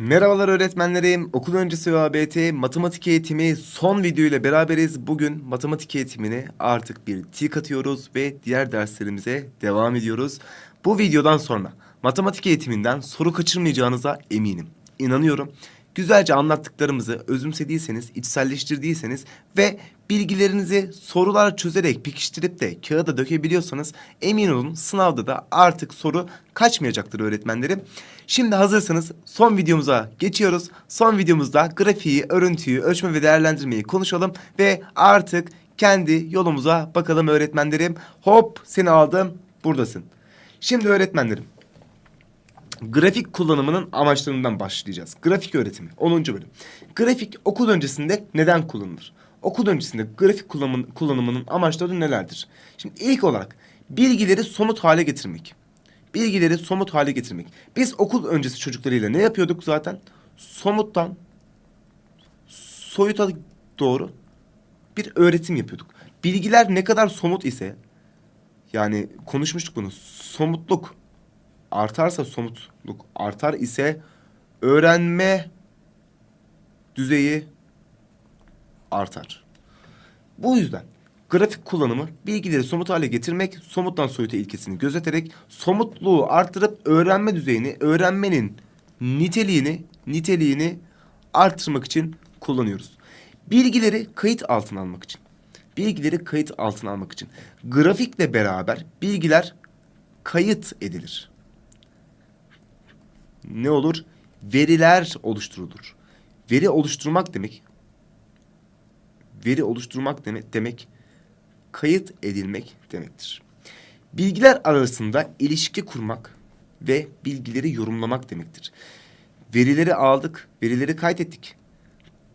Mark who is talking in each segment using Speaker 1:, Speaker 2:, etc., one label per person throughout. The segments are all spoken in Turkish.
Speaker 1: Merhabalar öğretmenlerim. Okul öncesi ÖABT matematik eğitimi son video ile beraberiz. Bugün matematik eğitimine artık bir tik atıyoruz ve diğer derslerimize devam ediyoruz. Bu videodan sonra matematik eğitiminden soru kaçırmayacağınıza eminim. İnanıyorum. Güzelce anlattıklarımızı özümsediyseniz, içselleştirdiyseniz ve bilgilerinizi sorular çözerek pekiştirip de kağıda dökebiliyorsanız emin olun sınavda da artık soru kaçmayacaktır öğretmenlerim. Şimdi hazırsanız son videomuza geçiyoruz. Son videomuzda grafiği, örüntüyü, ölçme ve değerlendirmeyi konuşalım ve artık kendi yolumuza bakalım öğretmenlerim. Hop seni aldım buradasın. Şimdi öğretmenlerim grafik kullanımının amaçlarından başlayacağız. Grafik öğretimi 10. bölüm. Grafik okul öncesinde neden kullanılır? Okul öncesinde grafik kullanımın, kullanımının amaçları nelerdir? Şimdi ilk olarak bilgileri somut hale getirmek. Bilgileri somut hale getirmek. Biz okul öncesi çocuklarıyla ne yapıyorduk zaten? Somuttan soyuta doğru bir öğretim yapıyorduk. Bilgiler ne kadar somut ise yani konuşmuştuk bunu. Somutluk artarsa somutluk artar ise öğrenme düzeyi artar. Bu yüzden grafik kullanımı bilgileri somut hale getirmek, somuttan soyuta ilkesini gözeterek somutluğu artırıp öğrenme düzeyini, öğrenmenin niteliğini, niteliğini artırmak için kullanıyoruz. Bilgileri kayıt altına almak için. Bilgileri kayıt altına almak için. Grafikle beraber bilgiler kayıt edilir ne olur? Veriler oluşturulur. Veri oluşturmak demek veri oluşturmak demek, demek kayıt edilmek demektir. Bilgiler arasında ilişki kurmak ve bilgileri yorumlamak demektir. Verileri aldık, verileri kaydettik.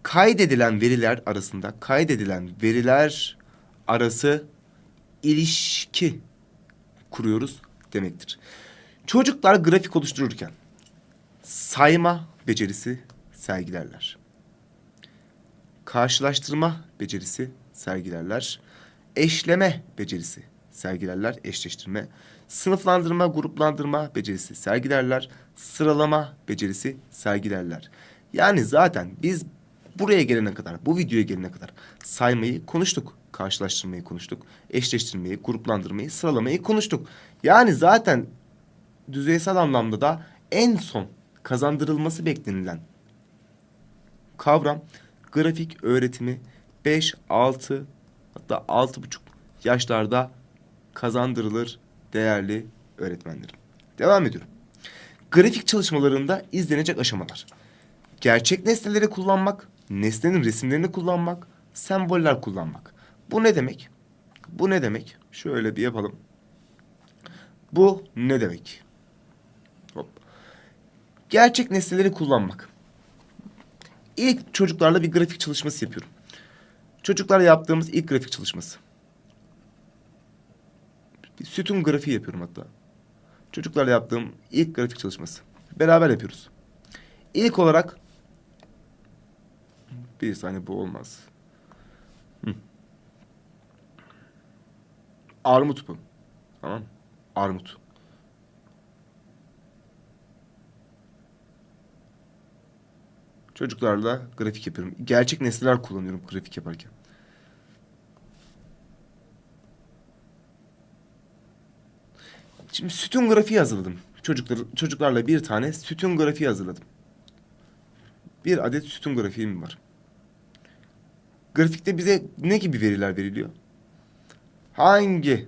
Speaker 1: Kaydedilen veriler arasında kaydedilen veriler arası ilişki kuruyoruz demektir. Çocuklar grafik oluştururken sayma becerisi sergilerler. Karşılaştırma becerisi sergilerler. Eşleme becerisi sergilerler, eşleştirme. Sınıflandırma, gruplandırma becerisi sergilerler. Sıralama becerisi sergilerler. Yani zaten biz buraya gelene kadar, bu videoya gelene kadar saymayı konuştuk. Karşılaştırmayı konuştuk. Eşleştirmeyi, gruplandırmayı, sıralamayı konuştuk. Yani zaten düzeysel anlamda da en son kazandırılması beklenilen kavram grafik öğretimi 5, 6 hatta 6,5 yaşlarda kazandırılır değerli öğretmenlerim. Devam ediyorum. Grafik çalışmalarında izlenecek aşamalar. Gerçek nesneleri kullanmak, nesnenin resimlerini kullanmak, semboller kullanmak. Bu ne demek? Bu ne demek? Şöyle bir yapalım. Bu ne demek? Gerçek nesneleri kullanmak. İlk çocuklarla bir grafik çalışması yapıyorum. Çocuklarla yaptığımız ilk grafik çalışması. Bir sütun grafiği yapıyorum hatta. Çocuklarla yaptığım ilk grafik çalışması. Beraber yapıyoruz. İlk olarak bir saniye bu olmaz. Hı. Armut bu. Tamam. Armut. Çocuklarla grafik yapıyorum. Gerçek nesneler kullanıyorum grafik yaparken. Şimdi sütun grafiği hazırladım. Çocuklar, çocuklarla bir tane sütun grafiği hazırladım. Bir adet sütun grafiğim var. Grafikte bize ne gibi veriler veriliyor? Hangi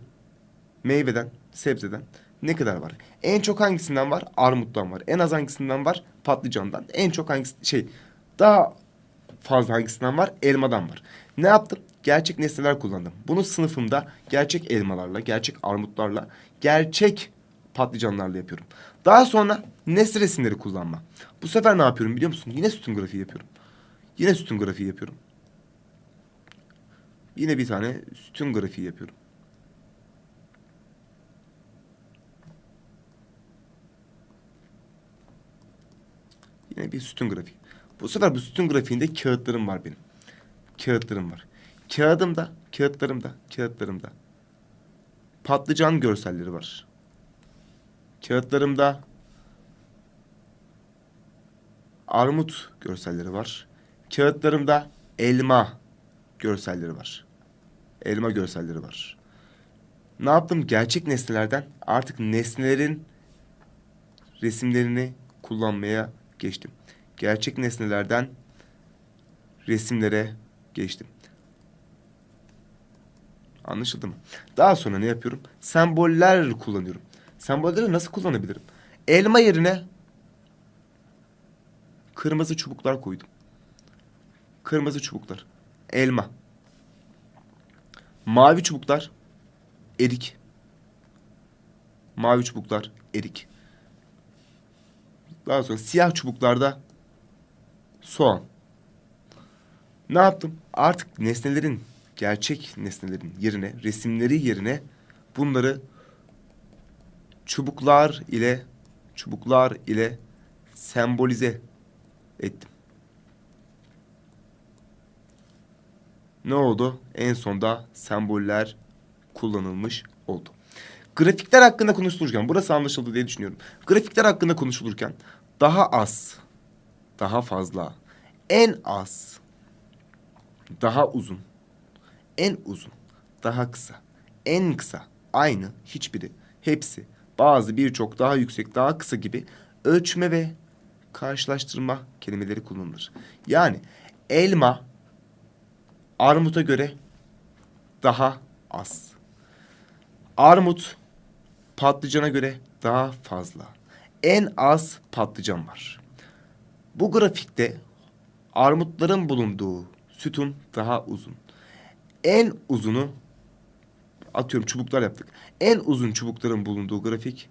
Speaker 1: meyveden, sebzeden ne kadar var? En çok hangisinden var? Armuttan var. En az hangisinden var? Patlıcandan. En çok hangisi şey daha fazla hangisinden var? Elmadan var. Ne yaptım? Gerçek nesneler kullandım. Bunu sınıfımda gerçek elmalarla, gerçek armutlarla, gerçek patlıcanlarla yapıyorum. Daha sonra nesne resimleri kullanma. Bu sefer ne yapıyorum biliyor musun? Yine sütun grafiği yapıyorum. Yine sütun grafiği yapıyorum. Yine bir tane sütun grafiği yapıyorum. Yine bir sütun grafiği. Bu sefer bu sütun grafiğinde kağıtlarım var benim. Kağıtlarım var. Kağıdımda, kağıtlarımda, kağıtlarımda patlıcan görselleri var. Kağıtlarımda armut görselleri var. Kağıtlarımda elma görselleri var. Elma görselleri var. Ne yaptım? Gerçek nesnelerden artık nesnelerin resimlerini kullanmaya geçtim. Gerçek nesnelerden resimlere geçtim. Anlaşıldı mı? Daha sonra ne yapıyorum? Semboller kullanıyorum. Sembolleri nasıl kullanabilirim? Elma yerine kırmızı çubuklar koydum. Kırmızı çubuklar. Elma. Mavi çubuklar. Erik. Mavi çubuklar. Erik. Daha sonra siyah çubuklarda soğan. Ne yaptım? Artık nesnelerin, gerçek nesnelerin yerine, resimleri yerine bunları çubuklar ile çubuklar ile sembolize ettim. Ne oldu? En sonda semboller kullanılmış oldu. Grafikler hakkında konuşulurken, burası anlaşıldı diye düşünüyorum. Grafikler hakkında konuşulurken daha az, daha fazla, en az, daha uzun, en uzun, daha kısa, en kısa, aynı, hiçbiri, hepsi, bazı, birçok, daha yüksek, daha kısa gibi ölçme ve karşılaştırma kelimeleri kullanılır. Yani elma armuta göre daha az. Armut patlıcana göre daha fazla. En az patlıcan var. Bu grafikte armutların bulunduğu sütun daha uzun. En uzunu atıyorum çubuklar yaptık. En uzun çubukların bulunduğu grafik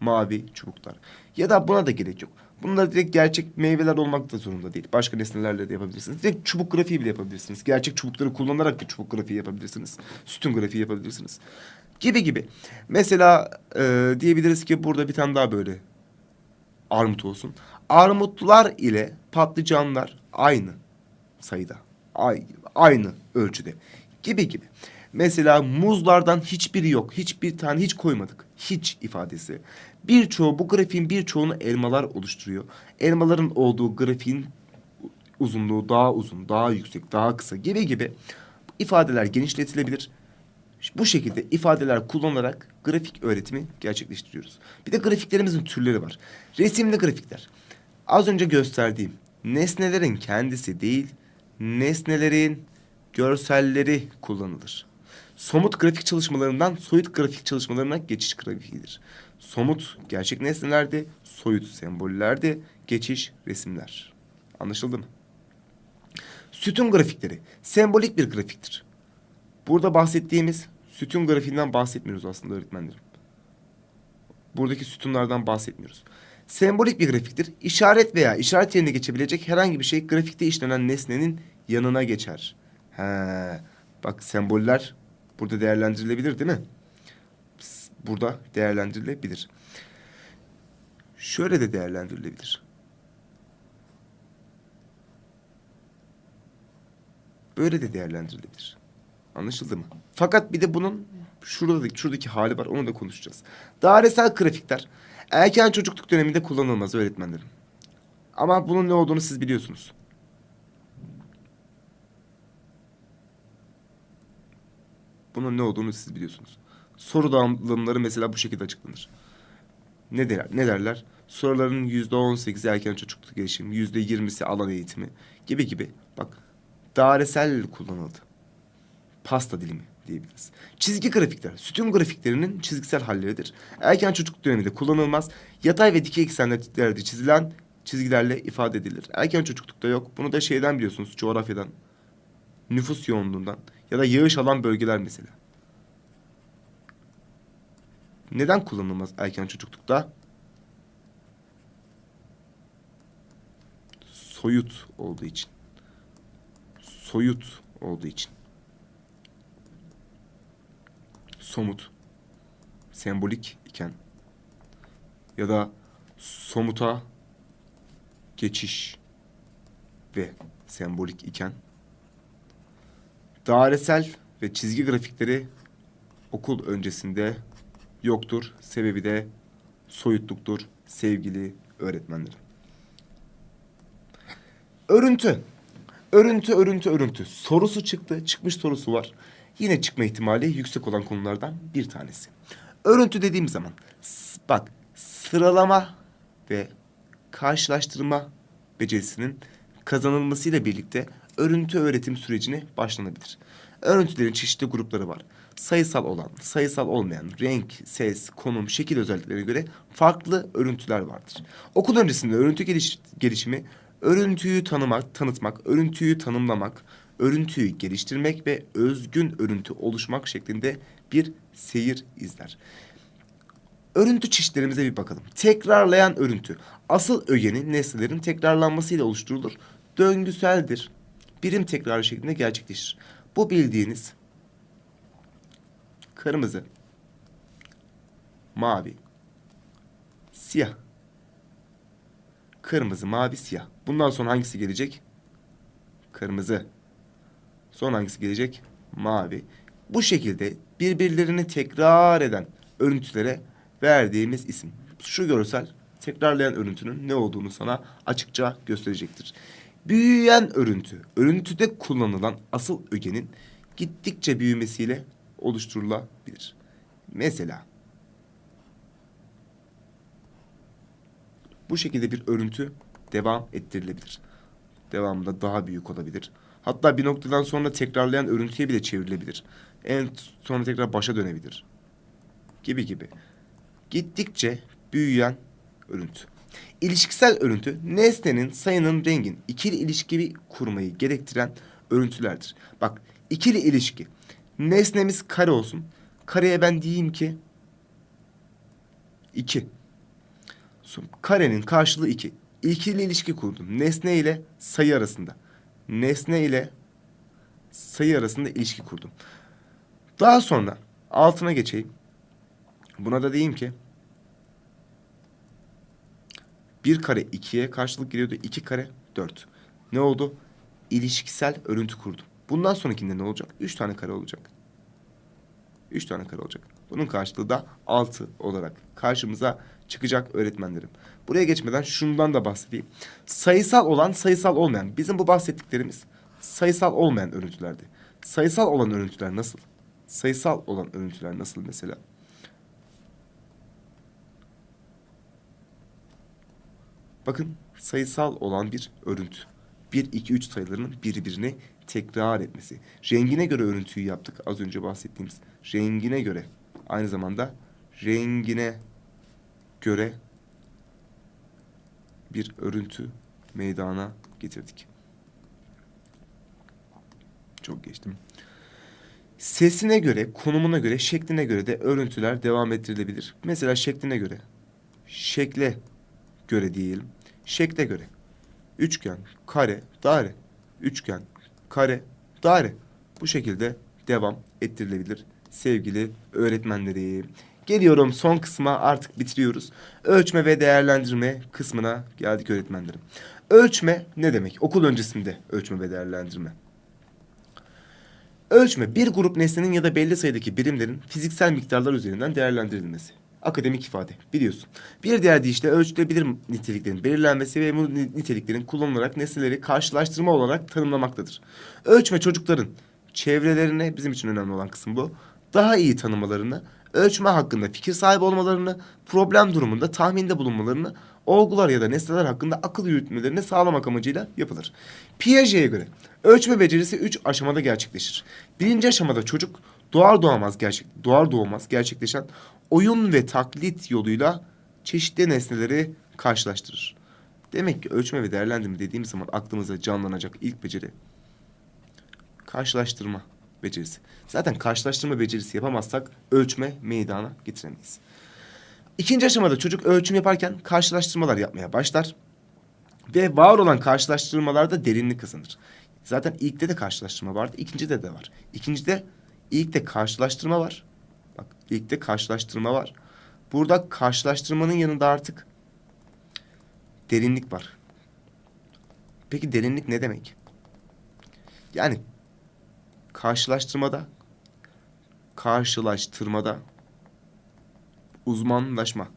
Speaker 1: mavi çubuklar. Ya da buna da gerek yok. Bunlar direkt gerçek meyveler olmak da zorunda değil. Başka nesnelerle de yapabilirsiniz. Direkt çubuk grafiği bile yapabilirsiniz. Gerçek çubukları kullanarak da çubuk grafiği yapabilirsiniz. Sütun grafiği yapabilirsiniz. Gibi gibi. Mesela e, diyebiliriz ki burada bir tane daha böyle armut olsun. Armutlar ile patlıcanlar aynı sayıda. Ay- Aynı ölçüde. Gibi gibi. Mesela muzlardan hiçbiri yok. Hiçbir tane hiç koymadık. Hiç ifadesi. Birçoğu bu grafiğin birçoğunu elmalar oluşturuyor. Elmaların olduğu grafiğin uzunluğu daha uzun, daha yüksek, daha kısa gibi gibi ifadeler genişletilebilir. Bu şekilde ifadeler kullanarak grafik öğretimi gerçekleştiriyoruz. Bir de grafiklerimizin türleri var. Resimli grafikler. Az önce gösterdiğim nesnelerin kendisi değil, nesnelerin görselleri kullanılır. Somut grafik çalışmalarından soyut grafik çalışmalarına geçiş grafiğidir. Somut gerçek nesnelerde, soyut sembollerde geçiş resimler. Anlaşıldı mı? Sütun grafikleri sembolik bir grafiktir. Burada bahsettiğimiz sütun grafiğinden bahsetmiyoruz aslında öğretmenlerim. Buradaki sütunlardan bahsetmiyoruz. Sembolik bir grafiktir. İşaret veya işaret yerine geçebilecek herhangi bir şey grafikte işlenen nesnenin yanına geçer. He, bak semboller burada değerlendirilebilir değil mi? Burada değerlendirilebilir. Şöyle de değerlendirilebilir. Böyle de değerlendirilebilir. Anlaşıldı mı? Fakat bir de bunun şuradaki, şuradaki hali var. Onu da konuşacağız. Dairesel grafikler erken çocukluk döneminde kullanılmaz öğretmenlerim. Ama bunun ne olduğunu siz biliyorsunuz. Bunun ne olduğunu siz biliyorsunuz. Soru dağılımları mesela bu şekilde açıklanır. Ne derler? Ne derler? Soruların yüzde on sekizi erken çocukluk gelişimi, yüzde yirmisi alan eğitimi gibi gibi. Bak dairesel kullanıldı. Pasta dilimi diyebiliriz. Çizgi grafikler, sütun grafiklerinin çizgisel halleridir. Erken çocukluk döneminde kullanılmaz. Yatay ve dikey eksenlerde çizilen çizgilerle ifade edilir. Erken çocuklukta yok. Bunu da şeyden biliyorsunuz, coğrafyadan, nüfus yoğunluğundan ya da yağış alan bölgeler mesela. Neden kullanılmaz erken çocuklukta? Soyut olduğu için. Soyut olduğu için. Somut, sembolik iken ya da somuta geçiş ve sembolik iken dairesel ve çizgi grafikleri okul öncesinde yoktur. Sebebi de soyutluktur sevgili öğretmenlerim. Örüntü. Örüntü, örüntü, örüntü. Sorusu çıktı. Çıkmış sorusu var. Yine çıkma ihtimali yüksek olan konulardan bir tanesi. Örüntü dediğim zaman bak sıralama ve karşılaştırma becerisinin kazanılmasıyla birlikte örüntü öğretim sürecine başlanabilir. Örüntülerin çeşitli grupları var. Sayısal olan, sayısal olmayan, renk, ses, konum, şekil özelliklerine göre farklı örüntüler vardır. Okul öncesinde örüntü geliş- gelişimi, örüntüyü tanımak, tanıtmak, örüntüyü tanımlamak, örüntüyü geliştirmek ve özgün örüntü oluşmak şeklinde bir seyir izler. Örüntü çeşitlerimize bir bakalım. Tekrarlayan örüntü. Asıl ögenin nesnelerin tekrarlanmasıyla oluşturulur. Döngüseldir. Birim tekrarı şeklinde gerçekleşir. Bu bildiğiniz kırmızı, mavi, siyah. Kırmızı, mavi, siyah. Bundan sonra hangisi gelecek? Kırmızı. Sonra hangisi gelecek? Mavi. Bu şekilde birbirlerini tekrar eden örüntülere verdiğimiz isim. Şu görsel tekrarlayan örüntünün ne olduğunu sana açıkça gösterecektir. Büyüyen örüntü, örüntüde kullanılan asıl ögenin gittikçe büyümesiyle oluşturulabilir. Mesela bu şekilde bir örüntü devam ettirilebilir. Devamında daha büyük olabilir. Hatta bir noktadan sonra tekrarlayan örüntüye bile çevrilebilir. En sonra tekrar başa dönebilir. Gibi gibi. Gittikçe büyüyen örüntü. İlişkisel örüntü nesnenin, sayının, rengin ikili ilişki kurmayı gerektiren örüntülerdir. Bak ikili ilişki. Nesnemiz kare olsun. Kareye ben diyeyim ki 2. Karenin karşılığı 2. İkili ilişki kurdum. Nesne ile sayı arasında. Nesne ile sayı arasında ilişki kurdum. Daha sonra altına geçeyim. Buna da diyeyim ki bir kare ikiye karşılık geliyordu. iki kare dört. Ne oldu? İlişkisel örüntü kurdum. Bundan sonrakinde ne olacak? Üç tane kare olacak. Üç tane kare olacak. Bunun karşılığı da altı olarak karşımıza çıkacak öğretmenlerim. Buraya geçmeden şundan da bahsedeyim. Sayısal olan, sayısal olmayan. Bizim bu bahsettiklerimiz sayısal olmayan örüntülerdi. Sayısal olan örüntüler nasıl? Sayısal olan örüntüler nasıl mesela? Bakın sayısal olan bir örüntü. 1, 2, 3 sayılarının birbirini tekrar etmesi. Rengine göre örüntüyü yaptık az önce bahsettiğimiz. Rengine göre. Aynı zamanda rengine göre bir örüntü meydana getirdik. Çok geçtim. Sesine göre, konumuna göre, şekline göre de örüntüler devam ettirilebilir. Mesela şekline göre. Şekle göre diyelim. Şekle göre. Üçgen, kare, daire. Üçgen, kare, daire. Bu şekilde devam ettirilebilir sevgili öğretmenlerim. Geliyorum son kısma artık bitiriyoruz. Ölçme ve değerlendirme kısmına geldik öğretmenlerim. Ölçme ne demek? Okul öncesinde ölçme ve değerlendirme. Ölçme bir grup nesnenin ya da belli sayıdaki birimlerin fiziksel miktarlar üzerinden değerlendirilmesi. Akademik ifade biliyorsun. Bir diğer deyişle ölçülebilir niteliklerin belirlenmesi ve bu niteliklerin kullanılarak nesneleri karşılaştırma olarak tanımlamaktadır. Ölçme çocukların çevrelerine bizim için önemli olan kısım bu. Daha iyi tanımalarını, ölçme hakkında fikir sahibi olmalarını, problem durumunda tahminde bulunmalarını, olgular ya da nesneler hakkında akıl yürütmelerini sağlamak amacıyla yapılır. Piaget'e göre ölçme becerisi üç aşamada gerçekleşir. Birinci aşamada çocuk doğar doğamaz gerçek doğar doğmaz gerçekleşen oyun ve taklit yoluyla çeşitli nesneleri karşılaştırır. Demek ki ölçme ve değerlendirme dediğimiz zaman aklımıza canlanacak ilk beceri karşılaştırma becerisi. Zaten karşılaştırma becerisi yapamazsak ölçme meydana getiremeyiz. İkinci aşamada çocuk ölçüm yaparken karşılaştırmalar yapmaya başlar. Ve var olan karşılaştırmalarda derinlik kazanır. Zaten ilkte de karşılaştırma vardı, ikincide de var. İkincide ilkte karşılaştırma var. Bak ilkte karşılaştırma var. Burada karşılaştırmanın yanında artık derinlik var. Peki derinlik ne demek? Yani karşılaştırmada, karşılaştırmada uzmanlaşma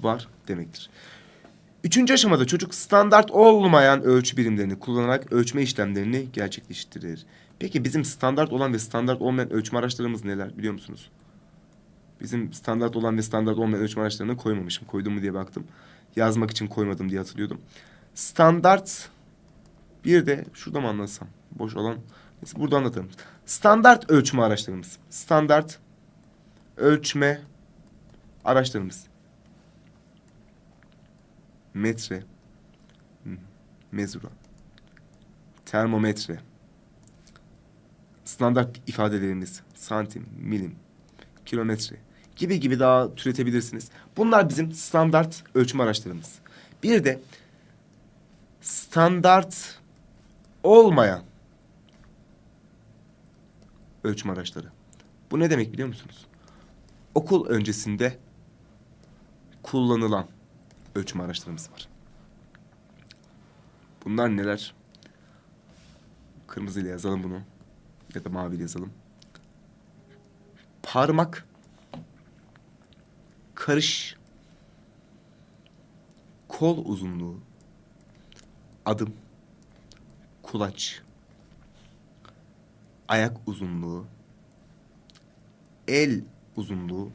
Speaker 1: var demektir. Üçüncü aşamada çocuk standart olmayan ölçü birimlerini kullanarak ölçme işlemlerini gerçekleştirir. Peki bizim standart olan ve standart olmayan ölçme araçlarımız neler biliyor musunuz? Bizim standart olan ve standart olmayan ölçme araçlarını koymamışım. Koydum mu diye baktım. Yazmak için koymadım diye hatırlıyordum. Standart bir de şurada mı anlatsam? Boş olan. Neyse burada anlatırım. Standart ölçme araçlarımız. Standart ölçme araçlarımız. Metre. m- Mezura. Termometre. Standart ifadelerimiz. Santim, milim, kilometre gibi gibi daha türetebilirsiniz. Bunlar bizim standart ölçüm araçlarımız. Bir de standart olmayan ölçüm araçları. Bu ne demek biliyor musunuz? Okul öncesinde kullanılan ölçüm araçlarımız var. Bunlar neler? Kırmızıyla yazalım bunu. Ya da maviyle yazalım. Parmak karış kol uzunluğu adım kulaç ayak uzunluğu el uzunluğu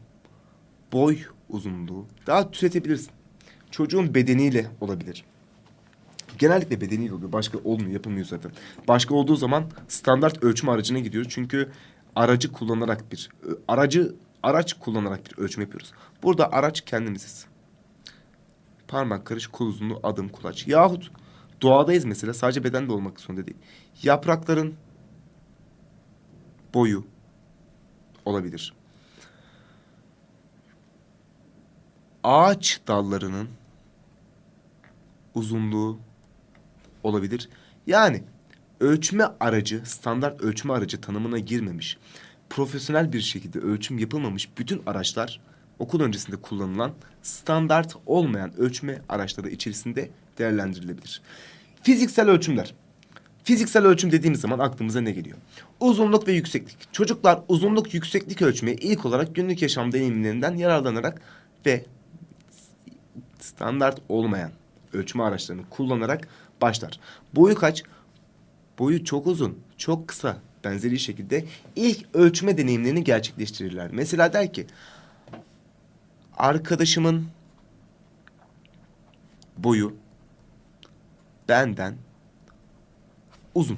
Speaker 1: boy uzunluğu daha türetebilirsin. Çocuğun bedeniyle olabilir. Genellikle bedeniyle oluyor. Başka olmuyor, yapılmıyor zaten. Başka olduğu zaman standart ölçüm aracına gidiyoruz. Çünkü aracı kullanarak bir ö- aracı araç kullanarak bir ölçüm yapıyoruz. Burada araç kendimiziz. Parmak karış, kol uzunluğu, adım, kulaç. Yahut doğadayız mesela sadece bedende olmak zorunda değil. Yaprakların boyu olabilir. Ağaç dallarının uzunluğu olabilir. Yani ölçme aracı, standart ölçme aracı tanımına girmemiş, profesyonel bir şekilde ölçüm yapılmamış bütün araçlar okul öncesinde kullanılan standart olmayan ölçme araçları içerisinde değerlendirilebilir. Fiziksel ölçümler. Fiziksel ölçüm dediğimiz zaman aklımıza ne geliyor? Uzunluk ve yükseklik. Çocuklar uzunluk yükseklik ölçmeye ilk olarak günlük yaşam deneyimlerinden yararlanarak ve standart olmayan ölçme araçlarını kullanarak başlar. Boyu kaç? Boyu çok uzun, çok kısa. Benzeri şekilde ilk ölçme deneyimlerini gerçekleştirirler. Mesela der ki arkadaşımın boyu benden uzun.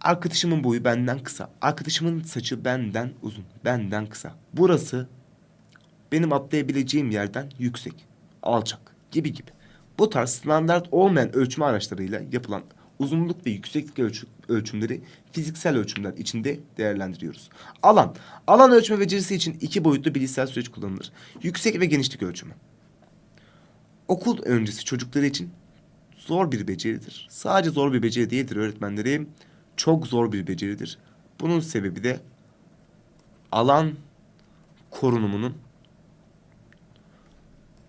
Speaker 1: Arkadaşımın boyu benden kısa. Arkadaşımın saçı benden uzun. Benden kısa. Burası benim atlayabileceğim yerden yüksek, alçak gibi gibi. Bu tarz standart olmayan ölçme araçlarıyla yapılan uzunluk ve yükseklik ölçü- ölçümleri fiziksel ölçümler içinde değerlendiriyoruz. Alan. Alan ölçme becerisi için iki boyutlu bilişsel süreç kullanılır. Yüksek ve genişlik ölçümü. Okul öncesi çocukları için zor bir beceridir. Sadece zor bir beceri değildir öğretmenlerim. Çok zor bir beceridir. Bunun sebebi de alan korunumunun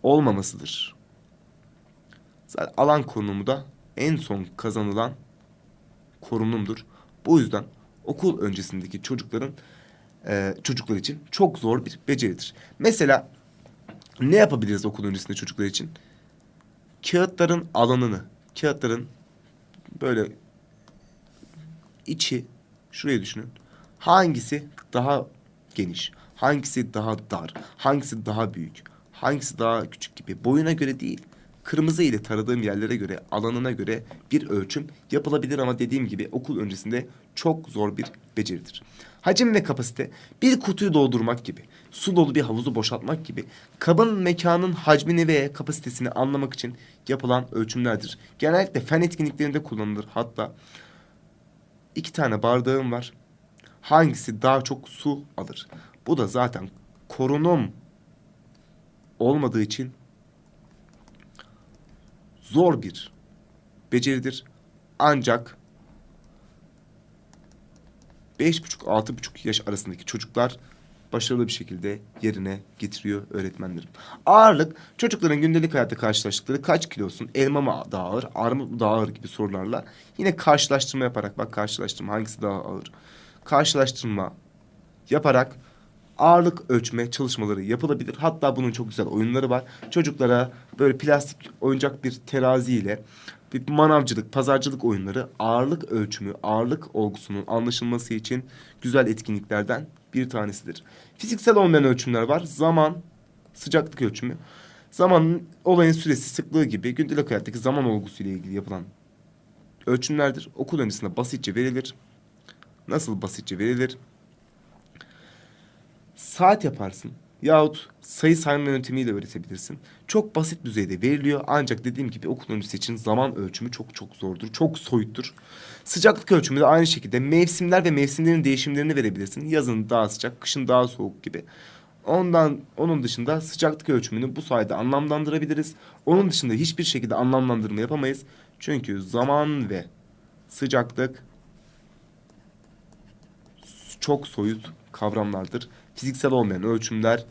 Speaker 1: olmamasıdır. Zaten alan korunumu da en son kazanılan korunumdur. Bu yüzden okul öncesindeki çocukların e, çocuklar için çok zor bir beceridir. Mesela ne yapabiliriz okul öncesinde çocuklar için? Kağıtların alanını, kağıtların böyle içi şuraya düşünün. Hangisi daha geniş, hangisi daha dar, hangisi daha büyük, hangisi daha küçük gibi boyuna göre değil. Kırmızı ile taradığım yerlere göre, alanına göre bir ölçüm yapılabilir ama dediğim gibi okul öncesinde çok zor bir beceridir. Hacim ve kapasite bir kutuyu doldurmak gibi, su dolu bir havuzu boşaltmak gibi kabın mekanın hacmini ve kapasitesini anlamak için yapılan ölçümlerdir. Genellikle fen etkinliklerinde kullanılır. Hatta iki tane bardağım var. Hangisi daha çok su alır? Bu da zaten korunum olmadığı için zor bir beceridir. Ancak beş buçuk altı buçuk yaş arasındaki çocuklar başarılı bir şekilde yerine getiriyor öğretmenlerim. Ağırlık çocukların gündelik hayatta karşılaştıkları kaç kilosun, elma mı daha ağır, armut mu daha ağır gibi sorularla yine karşılaştırma yaparak bak karşılaştırma hangisi daha ağır karşılaştırma yaparak ağırlık ölçme çalışmaları yapılabilir. Hatta bunun çok güzel oyunları var. Çocuklara böyle plastik oyuncak bir terazi ile bir manavcılık, pazarcılık oyunları ağırlık ölçümü, ağırlık olgusunun anlaşılması için güzel etkinliklerden bir tanesidir. Fiziksel olmayan ölçümler var. Zaman, sıcaklık ölçümü. Zamanın olayın süresi, sıklığı gibi gündelik hayattaki zaman olgusuyla ilgili yapılan ölçümlerdir. Okul öncesinde basitçe verilir. Nasıl basitçe verilir? Saat yaparsın yahut sayı sayma yöntemiyle öğretebilirsin. Çok basit düzeyde veriliyor ancak dediğim gibi okul öncesi için zaman ölçümü çok çok zordur. Çok soyuttur. Sıcaklık ölçümü de aynı şekilde mevsimler ve mevsimlerin değişimlerini verebilirsin. Yazın daha sıcak, kışın daha soğuk gibi. Ondan onun dışında sıcaklık ölçümünü bu sayede anlamlandırabiliriz. Onun dışında hiçbir şekilde anlamlandırma yapamayız. Çünkü zaman ve sıcaklık çok soyut kavramlardır. Fiziksel olmayan ölçümler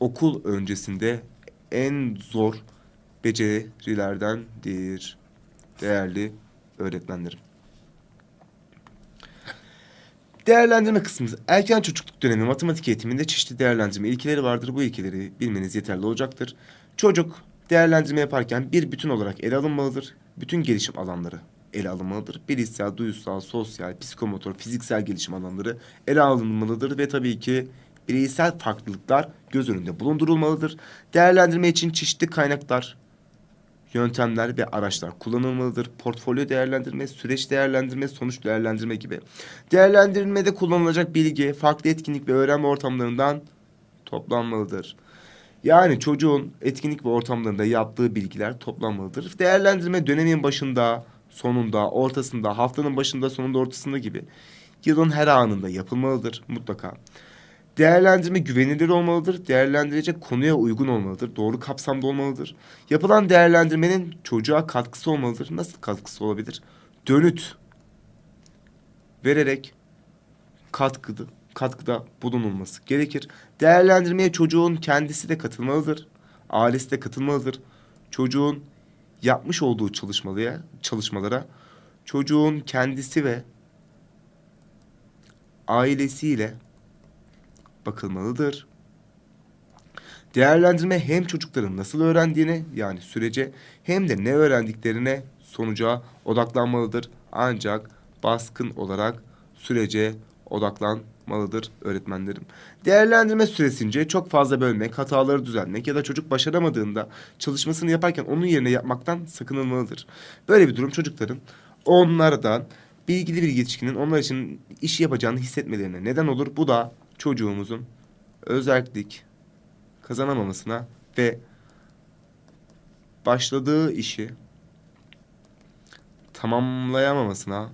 Speaker 1: okul öncesinde en zor becerilerdendir. Değerli öğretmenlerim. Değerlendirme kısmımız. Erken çocukluk dönemi matematik eğitiminde çeşitli değerlendirme ilkeleri vardır. Bu ilkeleri bilmeniz yeterli olacaktır. Çocuk değerlendirme yaparken bir bütün olarak ele alınmalıdır. Bütün gelişim alanları ele alınmalıdır. Bilişsel, duyusal, sosyal, psikomotor, fiziksel gelişim alanları ele alınmalıdır ve tabii ki bireysel farklılıklar göz önünde bulundurulmalıdır. Değerlendirme için çeşitli kaynaklar, yöntemler ve araçlar kullanılmalıdır. Portfolyo değerlendirme, süreç değerlendirme, sonuç değerlendirme gibi. Değerlendirmede kullanılacak bilgi, farklı etkinlik ve öğrenme ortamlarından toplanmalıdır. Yani çocuğun etkinlik ve ortamlarında yaptığı bilgiler toplanmalıdır. Değerlendirme dönemin başında, sonunda, ortasında, haftanın başında, sonunda, ortasında gibi yılın her anında yapılmalıdır mutlaka. Değerlendirme güvenilir olmalıdır. Değerlendirecek konuya uygun olmalıdır. Doğru kapsamda olmalıdır. Yapılan değerlendirmenin çocuğa katkısı olmalıdır. Nasıl katkısı olabilir? Dönüt vererek katkıda, katkıda bulunulması gerekir. Değerlendirmeye çocuğun kendisi de katılmalıdır. Ailesi de katılmalıdır. Çocuğun yapmış olduğu çalışmalara, çalışmalara çocuğun kendisi ve ailesiyle bakılmalıdır. Değerlendirme hem çocukların nasıl öğrendiğine yani sürece hem de ne öğrendiklerine sonuca odaklanmalıdır. Ancak baskın olarak sürece odaklanmalıdır öğretmenlerim. Değerlendirme süresince çok fazla bölmek, hataları düzeltmek ya da çocuk başaramadığında çalışmasını yaparken onun yerine yapmaktan sakınılmalıdır. Böyle bir durum çocukların onlardan bilgili bir yetişkinin onlar için işi yapacağını hissetmelerine neden olur. Bu da çocuğumuzun özellik kazanamamasına ve başladığı işi tamamlayamamasına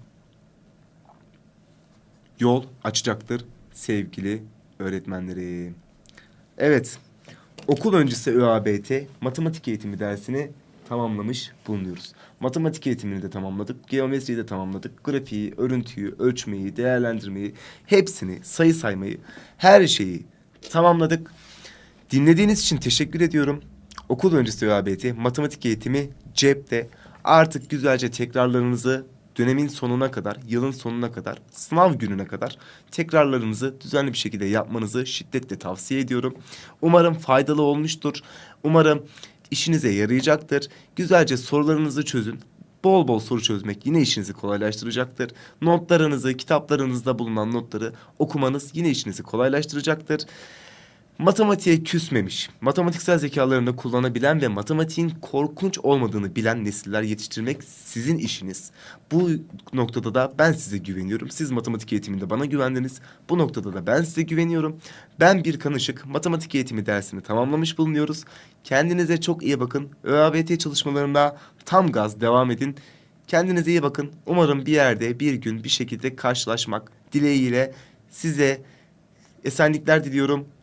Speaker 1: yol açacaktır sevgili öğretmenlerim. Evet, okul öncesi ÖABT matematik eğitimi dersini tamamlamış bulunuyoruz. Matematik eğitimini de tamamladık, geometriyi de tamamladık, grafiği, örüntüyü, ölçmeyi, değerlendirmeyi, hepsini, sayı saymayı, her şeyi tamamladık. Dinlediğiniz için teşekkür ediyorum. Okul öncesi ÖABT matematik eğitimi cepte. Artık güzelce tekrarlarınızı dönemin sonuna kadar, yılın sonuna kadar, sınav gününe kadar tekrarlarınızı düzenli bir şekilde yapmanızı şiddetle tavsiye ediyorum. Umarım faydalı olmuştur. Umarım işinize yarayacaktır. Güzelce sorularınızı çözün. Bol bol soru çözmek yine işinizi kolaylaştıracaktır. Notlarınızı, kitaplarınızda bulunan notları okumanız yine işinizi kolaylaştıracaktır. Matematiğe küsmemiş, matematiksel zekalarını kullanabilen ve matematiğin korkunç olmadığını bilen nesiller yetiştirmek sizin işiniz. Bu noktada da ben size güveniyorum. Siz matematik eğitiminde bana güvendiniz. Bu noktada da ben size güveniyorum. Ben bir kanışık matematik eğitimi dersini tamamlamış bulunuyoruz. Kendinize çok iyi bakın. ÖABT çalışmalarında tam gaz devam edin. Kendinize iyi bakın. Umarım bir yerde bir gün bir şekilde karşılaşmak dileğiyle size esenlikler diliyorum.